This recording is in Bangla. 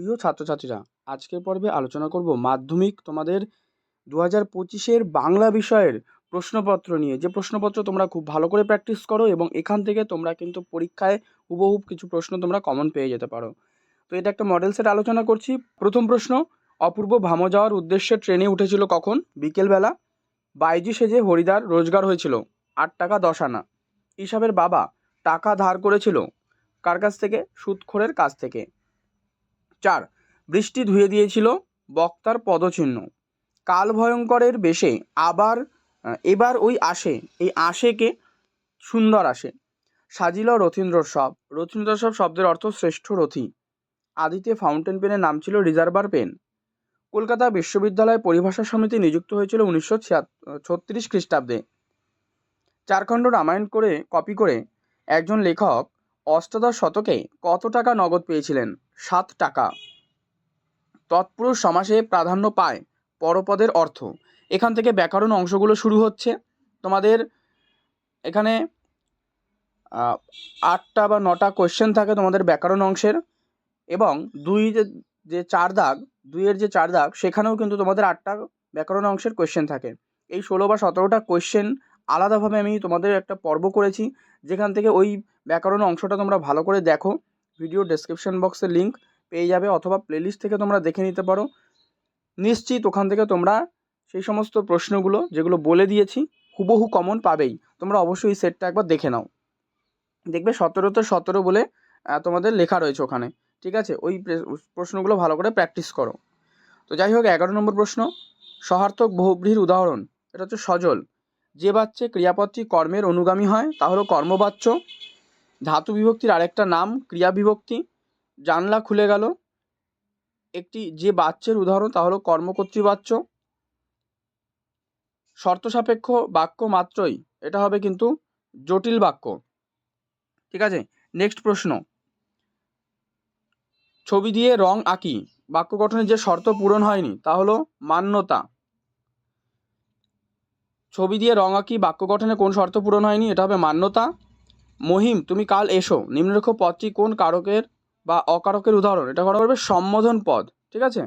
প্রিয় ছাত্রছাত্রীরা, আজকের পর্বে আলোচনা করব মাধ্যমিক তোমাদের দু হাজার পঁচিশের বাংলা বিষয়ের প্রশ্নপত্র নিয়ে। যে প্রশ্নপত্র তোমরা খুব ভালো করে প্র্যাকটিস করো এবং এখান থেকে তোমরা কিন্তু পরীক্ষায় হুবহুব কিছু প্রশ্ন তোমরা কমন পেয়ে যেতে পারো। তো এটা একটা মডেল সেট আলোচনা করছি। প্রথম প্রশ্ন, অপূর্ব ভামো যাওয়ার উদ্দেশ্যে ট্রেনে উঠেছিল কখন? বিকেলবেলা। বাইজি সেজে হরিদার রোজগার হয়েছিল। আট টাকা দশ আনা। ইসাবের বাবা টাকা ধার করেছিল। কার কাছ থেকে? সুদখোরের কাছ থেকে। চার। বৃষ্টি ধুয়ে দিয়েছিল বক্তার পদচিহ্ন। কাল ভয়ঙ্করের বেশে আবার এবার ওই আসে, এই আসেকে সুন্দর আসে। সাজিল রথীন্দ্রসব রথীন্দ্রসব শব্দের অর্থ শ্রেষ্ঠ রথী। আদিতে ফাউন্টেন পেনের নাম ছিল রিজার্ভার পেন। কলকাতা বিশ্ববিদ্যালয় পরিভাষা সমিতি নিযুক্ত হয়েছিল উনিশশো ছত্রিশ খ্রিস্টাব্দে। চারখণ্ড রামায়ণ করে, কপি করে একজন লেখক অষ্টাদশ শতকে কত টাকা নগদ পেয়েছিলেন? সাত টাকা। তৎপুরুষ সমাসে প্রাধান্য পায় পরপদের অর্থ। এখান থেকে ব্যাকরণ অংশগুলো শুরু হচ্ছে। তোমাদের এখানে আটটা বা নটা কোয়েশ্চেন থাকে তোমাদের ব্যাকরণ অংশের এবং দুই যে- চার দাগ, দুইয়ের যে চার দাগ, সেখানেও কিন্তু তোমাদের আটটা ব্যাকরণ অংশের কোয়েশ্চেন থাকে। এই ষোলো বা সতেরোটা কোয়েশ্চেন আলাদাভাবে আমি তোমাদের একটা পর্ব করেছি। যেখান থেকে ওই ব্যাকরণ অংশটা তোমরা ভালো করে দেখো। ভিডিও ডেসক্রিপশন বক্সে লিঙ্ক পেয়ে যাবে অথবা প্লেলিস্ট থেকে তোমরা দেখে নিতে পারো। নিশ্চিত ওখান থেকে তোমরা সেই সমস্ত প্রশ্নগুলো যেগুলো বলে দিয়েছি হুবহু কমন পাবেই। তোমরা অবশ্যই সেটটা একবার দেখে নাও। দেখবে সতেরোতে সতেরো বলে তোমাদের লেখা রয়েছে ওখানে। ঠিক আছে? ওই প্রশ্নগুলো ভালো করে প্র্যাকটিস করো। তো যাই হোক, এগারো নম্বর প্রশ্ন, সহার্থক বহুব্রীহির উদাহরণ। এটা হচ্ছে সজল। যে বাচ্চে ক্রিয়াপদটি কর্মের অনুগামী হয় তা হলো কর্মবাচ্য ধাতু বিভক্তির আরেকটা নাম, ক্রিয়া বিভক্তি। জানলা খুলে গেল। একটি যে বাচ্চের উদাহরণ তা হলো কর্মকর্তৃবাচ্য। শর্ত সাপেক্ষ বাক্য মাত্রই। এটা হবে কিন্তু জটিল বাক্য। ঠিক আছে? নেক্সট প্রশ্ন। ছবি দিয়ে রং আঁকি। বাক্য গঠনের যে শর্ত পূরণ হয়নি তা হলো মান্যতা। ছবি দিয়ে রং আঁকি, বাক্য গঠনে কোন শর্ত পূরণ হয়নি, এটা হবে মান্যতা। মহিম, তুমি কাল এসো। নিম্নলিখিত পদটি কোন কারকের বা অকারকের উদাহরণ? এটা করা হবে সম্বোধন পদ, ঠিক আছে?